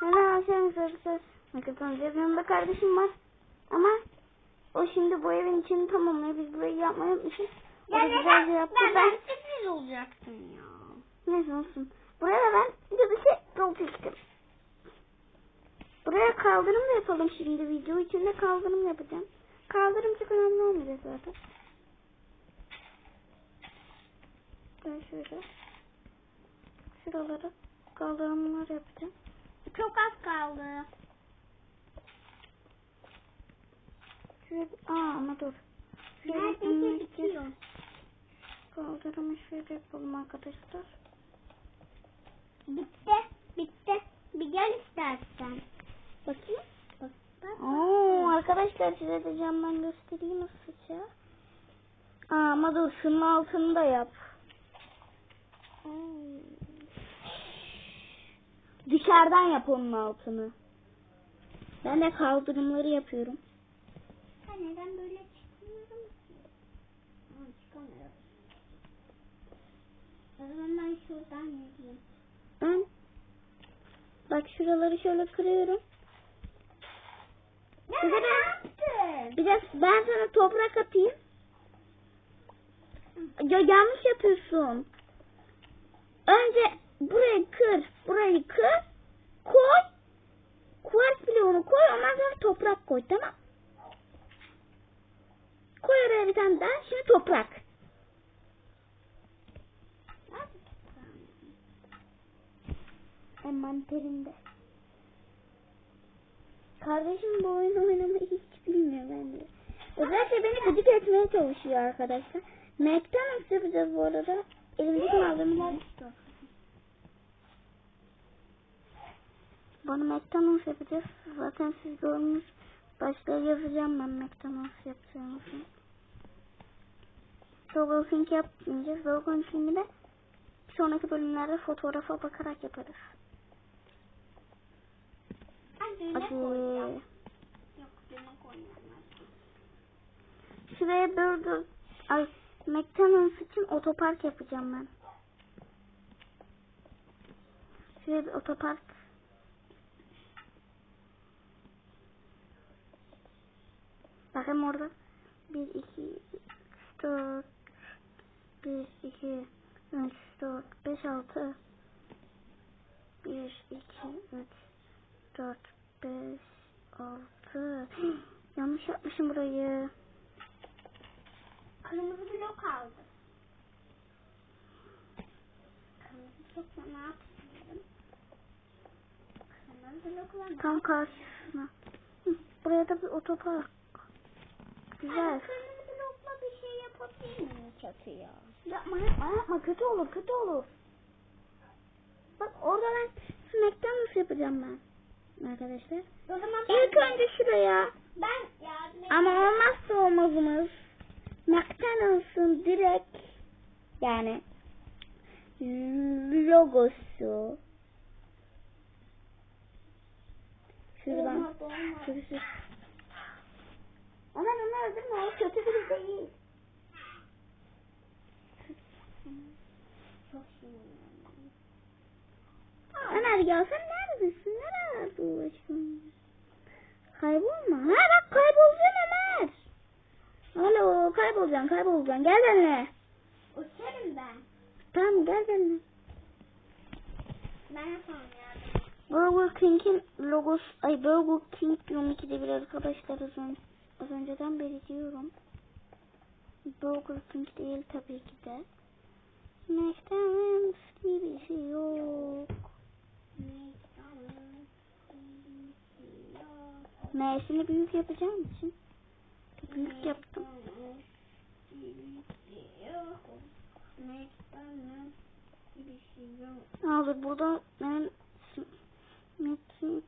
Hemen aşağı söz. Makasın yanında kardeşim var. Ama o şimdi bu evin içini tamamlıyor. Biz burayı yapmayı unutmuşuz. O da güzelce yaptı. Ben, Ben, sürpriz olacaktım ya. neyse olsun. Buraya da ben bir şey yol çektim. Buraya kaldırım da yapalım şimdi. Video içinde kaldırım yapacağım. Kaldırım çok önemli olmayacak zaten. Ben şöyle şuralara kaldırımlar yapacağım. Çok az kaldı. Şöyle, aa ama dur. Neredeyse bitiyor. Kaldırımı şöyle yapalım arkadaşlar. Bitti. Bitti. Bir gel istersen. Bakayım. Bak, bak. Oo, arkadaşlar size de camdan göstereyim nasıl sıçıyor. Aa, ama dur şunun altını da yap. Hmm. Dışarıdan yap onun altını. Ben de kaldırımları yapıyorum. Ha, neden böyle çıkmıyorum ki? Ha, çıkamıyorum. O zaman ben şuradan yürüyeyim. Ben bak şuraları şöyle kırıyorum. Ya Bir de ben-? Bir de ben sana toprak atayım. Ya yanlış yapıyorsun. Önce burayı kır, burayı kır, koy. Kuvars bloğunu koy, ondan sonra toprak koy, tamam? Koy oraya bir tane daha, şimdi toprak. Envanterinde. Kardeşim bu oyunu oynamayı hiç bilmiyor bence. Özellikle beni gıcık etmeye çalışıyor arkadaşlar. McDonald's yapacağız bu arada. Elimdeki malzemeler Bunu McDonald's yapacağız. Zaten siz görmüş. Başta yazacağım ben McDonald's. Google Think yapmayacağız. Google Think'i de sonraki bölümlerde fotoğrafa bakarak yaparız. Ben düğme Hadi. koyacağım. Yok düğme koymayacağım. Şuraya Burger, ay McDonald's için otopark yapacağım ben. Şuraya bir otopark. Bakın orada. 1, 2, 3, 4, 1, 2, 3, 4, 5, 6. 1, 2, 3, 4, 5, 6. Yanlış yapmışım burayı. Kırmızı blok aldım. Kırmızı blokla ne yapayım? Kırmızı blokla ne Tam karşısına. Hı, Buraya da bir otopark. Güzel. Ay, Kırmızı blokla bir şey yapabilir miyim çatıya? Yapma yapma yapma kötü olur kötü olur. Bak orada ben McDonald's yapacağım ben. Arkadaşlar. O zaman ben, İlk önce şuraya. ben yardım Ama olmazsa olmazımız. McDonald's'ın direkt yani logosu. Şuradan. Olmaz, olmaz. Şurası. Aman onu öldürme. O kötü biri değil. Çok. Ömer ya sen neredesin? Nerede bu aşkım? Kaybolma. Ha bak kaybolacaksın Ömer. Alo kaybolacaksın kaybolacaksın. Gel benimle. Uçarım ben. Tamam gel benimle. Ben yapamam yardım. Burger King'in logosu, ay Burger King diyorum ikide bir arkadaşlar az, ön- az önceden beri diyorum. Burger King değil tabii ki de. McDonald's gibisi yok. M'sini büyük yapacağım için. Büyük yaptım. Abi burada benim Metin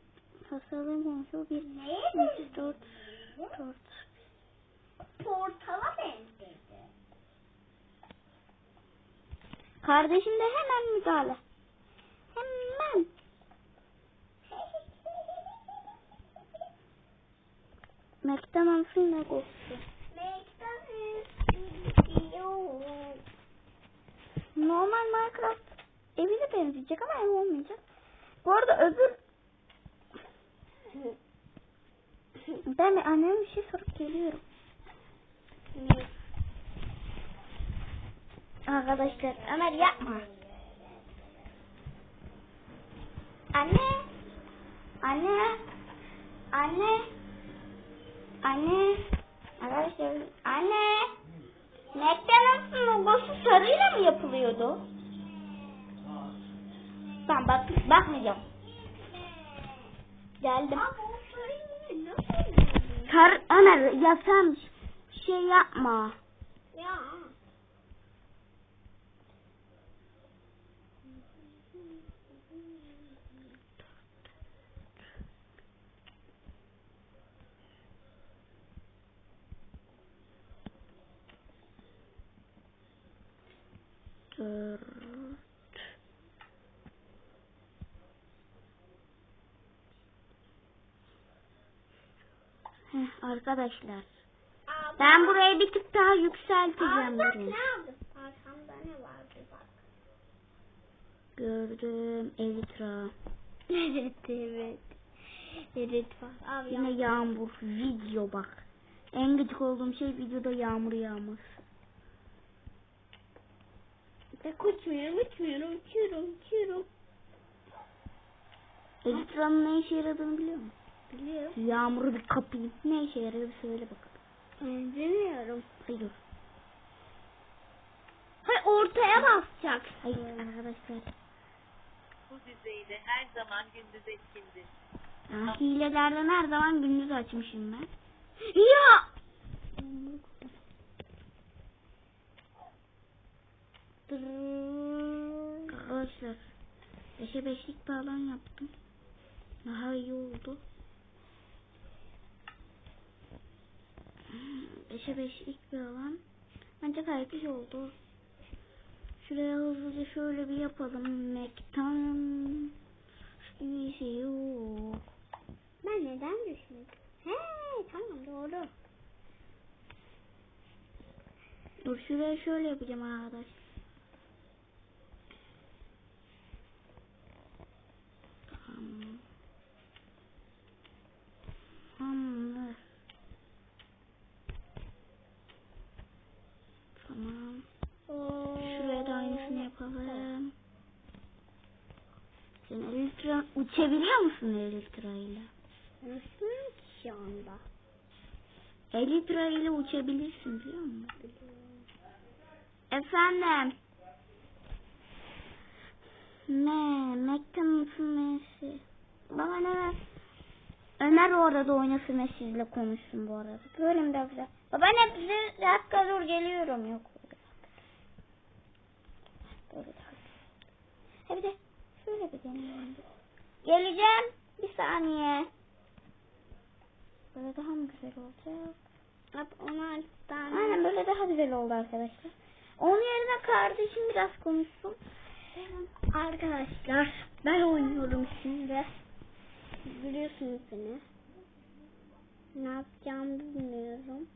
tasarım konusu bir üç dört dört. Portala benzedi. Kardeşim de hemen müdahale. Hemen. Mekten alsın ne koksun. Normal Minecraft evine benzeyecek ama ev olmayacak. Bu arada öbür ben bir anneme bir şey sorup geliyorum. Ne? Arkadaşlar Ömer yapma. Anne. Anne. Anne. Anne. Arkadaşlar anne. McDonald's'ın logosu sarıyla mı yapılıyordu? Tamam bak bakmayacağım. Geldim. Sarı Ömer ya sen şey yapma. Ya. Dört. Heh, arkadaşlar. Ben burayı bir tık daha yükselteceğim. Aa, bak ne? Arkamda ne vardı bak. Gördüm. Elitra. Evet evet. Evet bak. Abi Yine yağmur. Video bak. En gıcık olduğum şey videoda yağmur yağması. Bak uçmuyorum uçmuyorum uçuyorum uçuyorum. Elitra'nın ne işe yaradığını biliyor musun? Biliyorum. Yağmuru bir kapayım. Ne işe yarıyor bir söyle bakalım. Bilmiyorum. Hayır. Hayır ortaya basacak. Hayır arkadaşlar. Bu düzeyde her zaman gündüz etkindir. Ya, hilelerden her zaman gündüz açmışım ben. Ya. Arkadaşlar. 5'e 5'lik bir alan yaptım. Daha iyi oldu. 5'e 5'lik bir alan. Bence gayet iyi oldu. Şuraya hızlıca şöyle bir yapalım. Mektan. Bir şey yok. Ben neden düşmedim? He tamam doğru. Dur şuraya şöyle yapacağım arkadaş. Tamam. Tamamdır. Tamam. Şuraya da aynısını yapalım. Sen elektra uçabiliyor ile? Nasıl ki şu anda? Elektra ile uçabilirsin biliyor musun? Efendim. Ne? McDonald's'ın nesi? Baba ne? Ömer orada oynasın ve sizle konuşsun bu arada. Mi daha güzel? Baba ne? Bir dakika dur geliyorum. Yok. Böyle. Ha bir de şöyle bir deneyelim. Geleceğim. Bir saniye. Böyle daha mı güzel olacak? Hop ona tane. Aynen böyle daha güzel oldu arkadaşlar. Onun yerine kardeşim biraz konuşsun. Arkadaşlar ben oynuyorum şimdi. Biliyorsunuz beni. Ne yapacağımı bilmiyorum.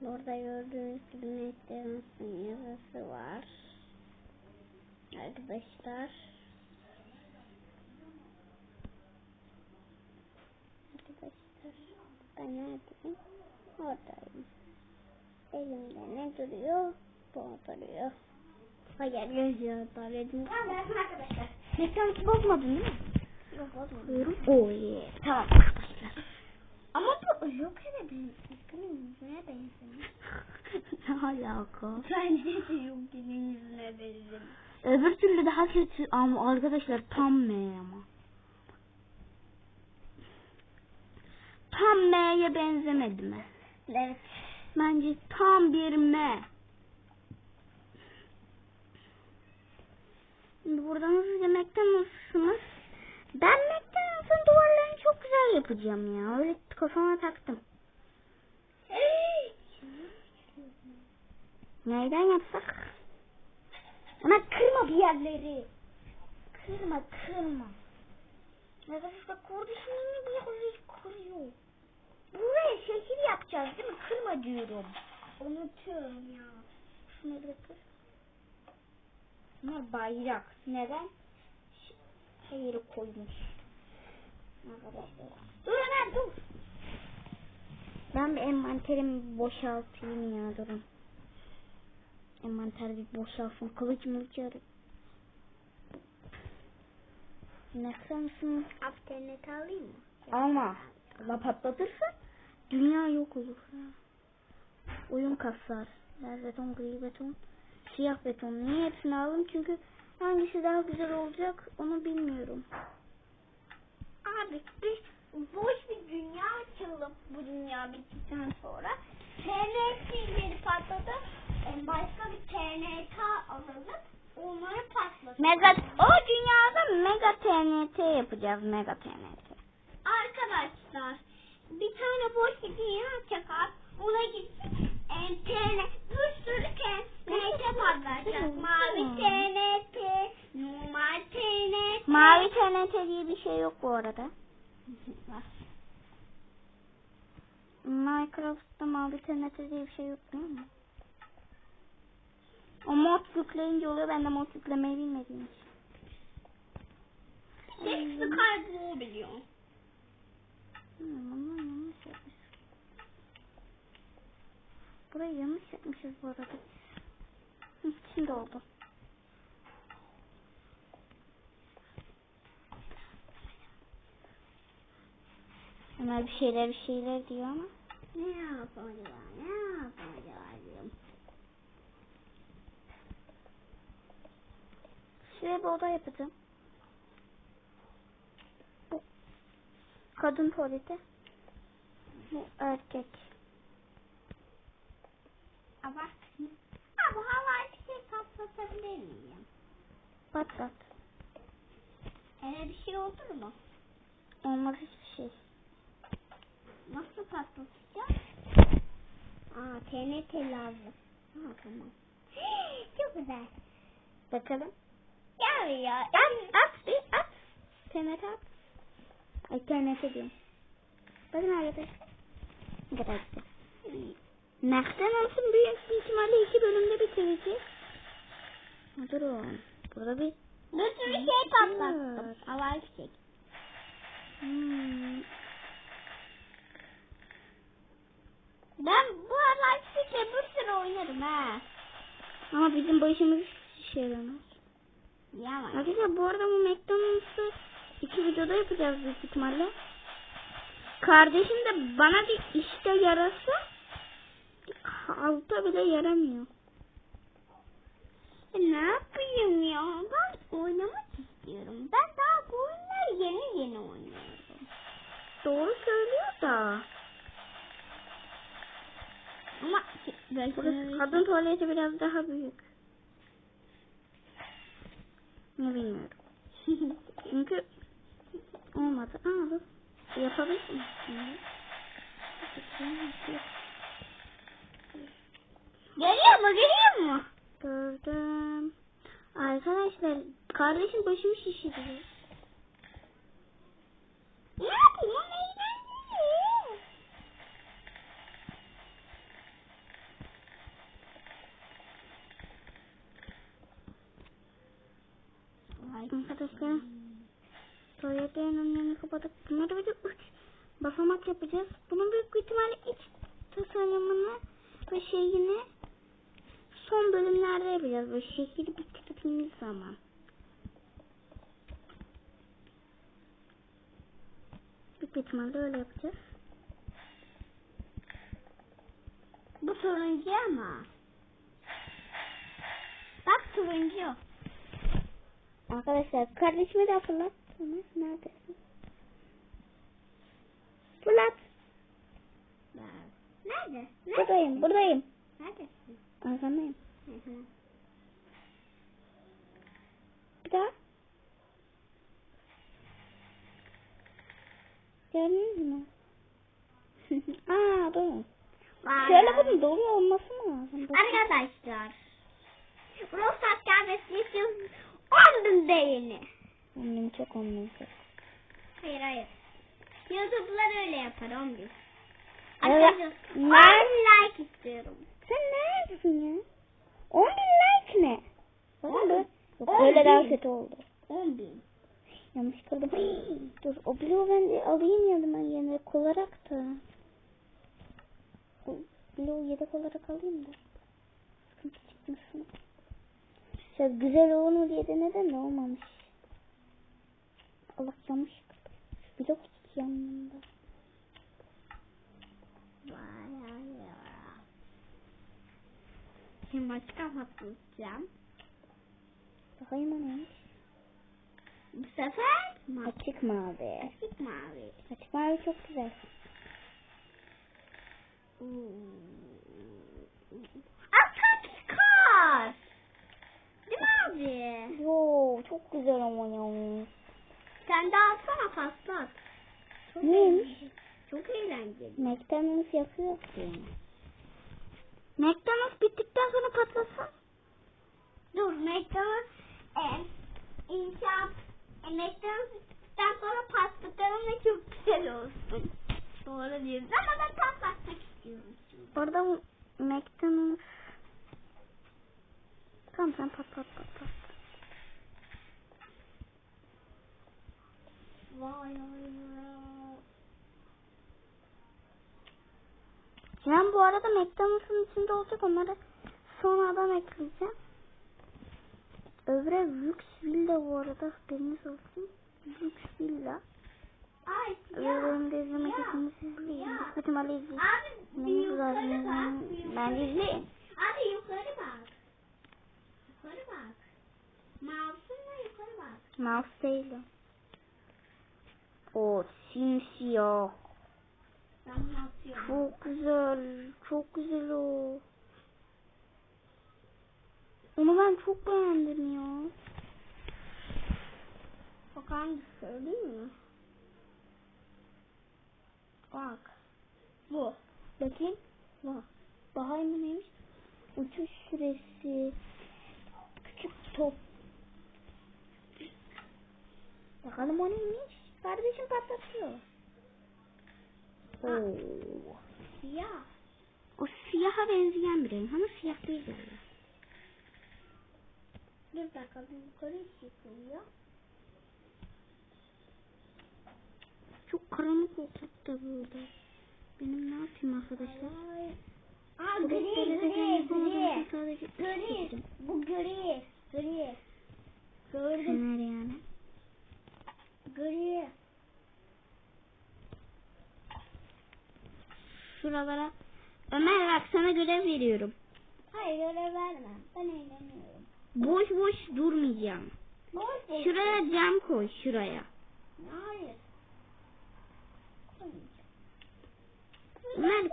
Burada gördüğünüz gibi Netflix'in yazısı var. Arkadaşlar ben neredeyim? Oradayım. Elimde ne duruyor? Bu duruyor. Hayır gözüyor tabletim. arkadaşlar. McDonald's bozmadın değil mi? Yok. Buyurun. Oh yeah. Tamam arkadaşlar. Ama bu Joker'e benziyor. Yüzüne benziyor. ne alaka? Bence de Joker'in yüzüne benziyor. Öbür türlü daha kötü ama arkadaşlar tam M ama. Tam M'ye benzemedi mi? Evet. Bence tam bir M. Şimdi buradan hızlıca McDonald's'ımız. Ben McDonald's'ın duvarlarını çok güzel yapacağım ya. Öyle kafama taktım. Neyden yapsak? Ama kırma bir yerleri. Kırma kırma. Arkadaşlar kardeşimin bir yerleri kırıyor. Buraya şekil yapacağız değil mi? Kırma diyorum. Unutuyorum ya. Şunu bir kır. Bunlar bayrak. Neden? Hayır koymuş. Arkadaşlar. Dur Ömer dur. Ben bir envanterimi boşaltayım ya durun. Envanter bir boşalsın. Kılıç mılıç arayayım. Ne sanırsın? Afternet alayım mı? Alma. La patlatırsa dünya yok olur. Oyun kasar. Beyaz beton, gri beton, siyah beton. Niye hepsini aldım? Çünkü hangisi daha güzel olacak onu bilmiyorum. Abi biz boş bir dünya açalım bu dünya bittikten sonra. TNT'leri patladı. E, Başka bir TNT alalım. Onları patlatalım. Mega o dünyada mega TNT yapacağız mega TNT. Arkadaşlar bir tane boş dünya çakar. Ona gitsin. E, TNT bir sürü TNT patlayacak. Mavi TNT, normal TNT. Mavi TNT diye bir şey yok bu arada. Minecraft'ta mavi TNT diye bir şey yok değil mi? O mod yükleyince oluyor. Ben de mod yüklemeyi bilmediğim için. Bunlar yanlış yapmış. Burayı yanlış yapmışız bu arada. Hı, şimdi oldu. Ömer bir şeyler bir şeyler diyor ama. Ne yapacağım? Ne yapacağım? Şuraya bir oda yapacağım. Bu kadın tuvaleti. Bu erkek. Ha bu havai bir şey patlatabilir miyim? Patlat. Öyle bir şey olur mu? Olmaz hiçbir şey. Nasıl patlatacağım? Aa TNT lazım. Ha tamam. Çok güzel. Bakalım. Gel ya. At, at, bir at. TNT at. TNT diyorum. Bakın arkadaşlar. Nereden olsun büyük ihtimalle iki bölümde bitireceğiz. Durun. Burada bir Bir sürü şey patlattım. Havai fişek. hmm, Ben bu havai fişekle bir sürü oynarım ha. ama bizim başımız şey yaramaz. Yalan. Arkadaşlar bu arada bu McDonald's'ı iki videoda yapacağız büyük ihtimalle. Kardeşim de bana bir işte yarasa altta bile yaramıyor. E, ne yapayım ya? Ben oynamak istiyorum. Ben daha bu oyunları yeni yeni oynuyorum. Doğru söylüyor da. Ama Burası kadın tuvaleti biraz daha büyük. Ne bilmiyorum. Çünkü olmadı. Aa dur. Yapabilir misin? Geliyor mu? Geliyor mu? Gördüm. Arkadaşlar kardeşim başımı şişiriyor. Ne yapayım? Arkadaşlar tuvaletlerin önlerini kapatıp bunları bir de basamak yapacağız. Bunun büyük ihtimalle iç tasarımını ve şeyini son bölümlerde yapacağız. Böyle şekil bitirdiğimiz zaman. Büyük ihtimalle öyle yapacağız. Bu turuncu ama. Bak turuncu. Arkadaşlar kardeşimi de fırlat. Ömer, Neredesin? Fırlat. Nerede? Nerede? Buradayım, buradayım. Neredesin? Arkandayım. Hı hı. Bir daha. Gördünüz mü? Aa. Vay. Şöyle bunun dolu olması mı lazım? Arkadaşlar. Rosat kahvesi 10 bin beğeni. Annem çok çok. Hayır hayır. Youtube'lar öyle yapar 10 bin. Evet. Arkadaşlar 10 Ne? bin like istiyorum. Sen neredesin ya? 10 bin like ne? On Bakın bin. be. Yok, On Öyle daha kötü oldu. 10 bin. Yanlış kırdım. Dur o bloğu ben de alayım yanıma yerine kolarak da. bloğu yedek olarak alayım da. Sıkıntı çıkmasın. Güzel olur mu diye de olmamış. Allah yanlış. Blok yanında. Vay ay ya. Şimdi başka patlatacağım. Bakayım o neymiş. Bu sefer ma- Açık mavi. açık mavi. Açık mavi çok güzel. Atak çıkar. Değil mi abi? Yo çok güzel ama ya. Sen de alsana patlat. Çok Neymiş? eğlenceli. Çok eğlenceli. McDonald's yapıyor ki. McDonald's bittikten sonra patlasın. Dur McDonald's e, inşaat e, McDonald's bittikten sonra patlatalım ve çok güzel olsun. Doğru diyorsun ama ben patlatmak istiyorum. şimdi. Orada bu McDonald's. Tamam sen patlat patlat. Ben bu arada McDonald's'ın içinde olacak onları sonradan ekleyeceğim. Öbürü lüks villa bu arada haberiniz olsun. Lüks villa. Ya. bölümde izlemek için izleyin. ya. Büyük ihtimalle izleyin. Bir yukarı bence izleyin. Abi yukarı bak. Yukarı bak. Mouse'unla yukarı bak. Mouse değil o. Simsiyah. Çok güzel. Çok güzel o. Onu ben çok beğendim ya. Bak hangisi söyleyeyim mi? Bak. Bu. Bakayım. Bak. Bahar mı neymiş? Uçuş süresi. Küçük top. Bakalım o neymiş? Kardeşim patlatıyor. Oo. Siyah. O siyaha benzeyen bir renk ama siyah değil galiba. Dur bakalım yukarı çıkıyor. Çok karanlık olacak da burada. Benim ne yapayım arkadaşlar? Aa gri gri gri. gri. Gri. Gördüm. Fener yani. Gri. Şuralara. Ömer bak sana görev veriyorum. Hayır öyle verme. Ben eğleniyorum. Boş boş durmayacağım. Boş boş. Şuraya cam koy şuraya. Hayır. Ömer.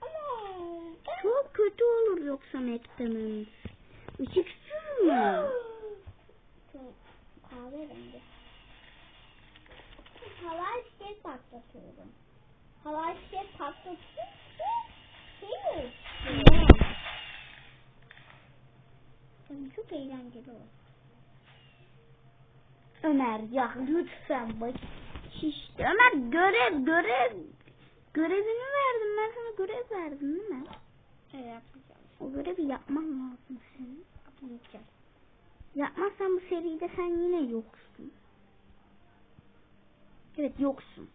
Ama. Çok kötü olur yoksa McDonald's. Işıksız mı? Çok kahverengi. Havai fişek patlatınca şey mi? Çok eğlenceli olur. Ömer ya lütfen bak. Şişti. Ömer görev görev. Görevini verdim ben sana görev verdim değil mi? Evet yapacağım. O görevi yapman lazım senin. Yapmayacağım. Yapmazsan bu seride sen yine yoksun. Evet yoksun.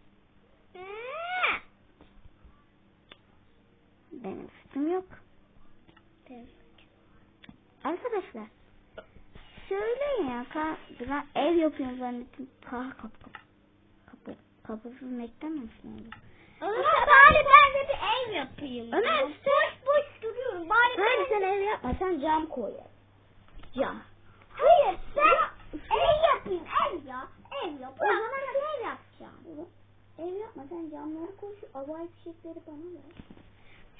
Benim suçum yok. Arkadaşlar. Söyleyin ya. Ka ben ev yapıyorum zannettim. Kah kapı kapı. Kapı. Kapısız mı olur? Ömer bari ben de bir ev yapayım. Ömer, boş boş duruyorum. Bari Hayır ben... sen ev yapma. Sen cam koy. Cam. Hayır sen ev yapayım ev ya. Ev yap. O zaman ev yapacağım. Ev yapma sen camları koy şu havai fişekleri bana ver.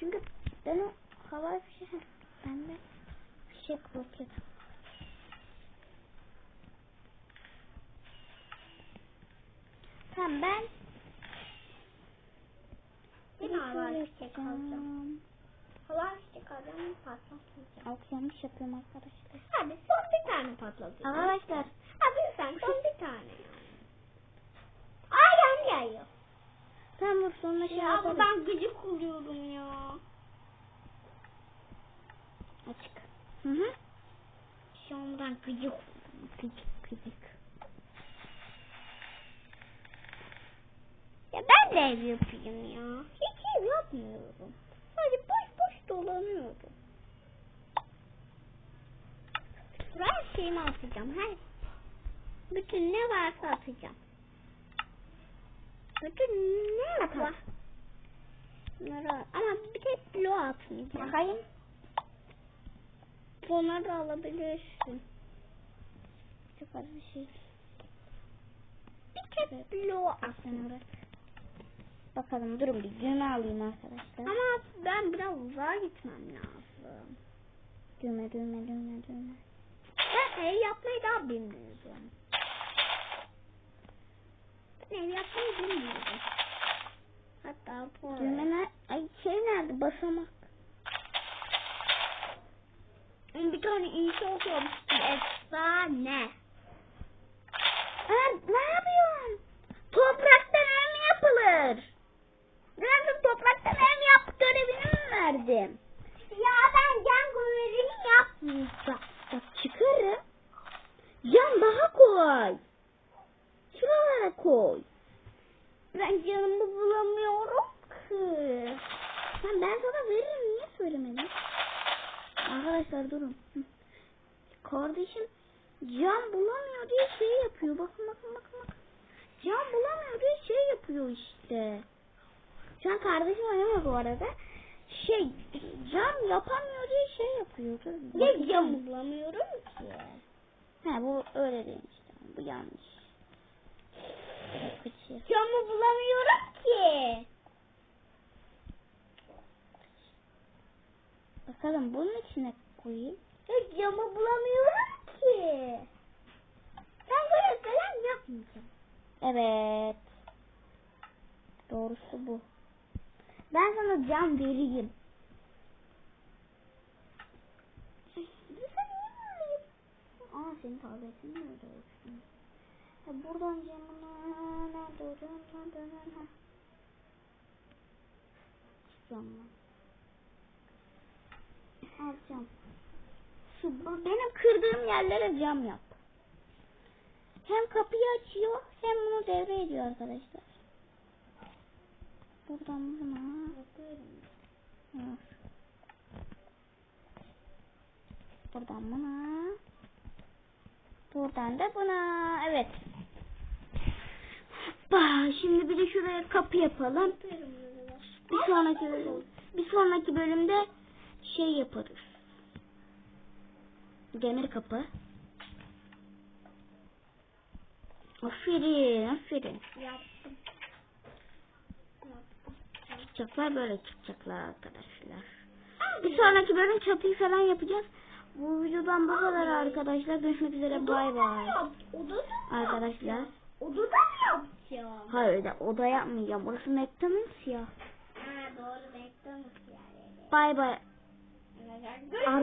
Çünkü ben o havai fişek bende fişek roket. Tamam ben Ben bir havai fişek alacağım. Havai fişek alacağım patlatmayacağım. Alt yanlış yapıyorum arkadaşlar. Hadi son bir tane patlatacağım. Arkadaşlar Hadi sen son bir tane. Sonra şey Ya yaparız. ben gıcık oluyorum ya. Açık. Hı hı. Şu an ben gıcık Gıcık gıcık. Ya ben de ev yapayım ya. Hiç ev yapmıyorum. Sadece dolanıyorum. Her şeyimi atacağım. Her bütün ne varsa atacağım. Bütün ne var? Bunları ama bir tek bloğu atmayacağım. Bakayım. Bunları alabilirsin. Çok az bir şey. Bir tek bloğu atın. Bakalım durun bir düğme alayım arkadaşlar. Ama ben biraz uzağa gitmem lazım. Düğme düğme düğme düğme. Ben ev yapmayı daha bilmiyorum. Ben ev yapmayı bilmiyorum. Hatta bu Düğme ne? Ay şey nerede? Basamak. Bir tane inşaat yapmıştım. Efsane. Aa, ne yapıyorsun? Topraktan ev mi yapılır? Ben topraktan ev yap görevini mi verdim? Ya ben can görevini yapmayacağım. Bak çıkarım. Can daha koy. Şuralara koy. Ben canımı bulamıyorum ki. Sen ben sana veririm niye söylemedin? Arkadaşlar durun. Kardeşim can bulamıyor diye şey yapıyor. Bakın bakın bakın bakın. Can bulamıyor diye şey yapıyor işte. Şu an kardeşim oynamıyor bu arada. Şey can yapamıyor diye şey yapıyor. Ne can bulamıyorum ki. He bu öyle işte. Bu yanlış. Camı bulamıyorum ki. Bakalım bunun içine koyayım. Ya camı bulamıyorum ki. Ben böyle falan yapmayacağım. Evet. Doğrusu bu. Ben sana cam vereyim. Aa senin tabletin mi öyle olsun? Buradan camına nerede o cam nerede nerede? Cam lan. Al cam. Şu benim kırdığım yerlere cam yap. Hem kapıyı açıyor hem bunu devre ediyor arkadaşlar. Buradan buna. Evet. Buradan buna. Buradan da buna. Evet. Hoppa. Şimdi bir de şuraya kapı yapalım. Bir sonraki bölüm, bir sonraki bölümde şey yaparız. Demir kapı. Aferin, aferin. Yaptım. Çıkacaklar böyle çıkacaklar arkadaşlar. Bir sonraki bölüm çatıyı falan yapacağız. Bu videodan bu kadar arkadaşlar. Görüşmek üzere. Bay bay. Arkadaşlar. Odada mı yapacağım? Hayır da oda yapmayacağım. Burası McDonald's ya. Ha doğru McDonald's yani. Bay bay. Görüşürüz.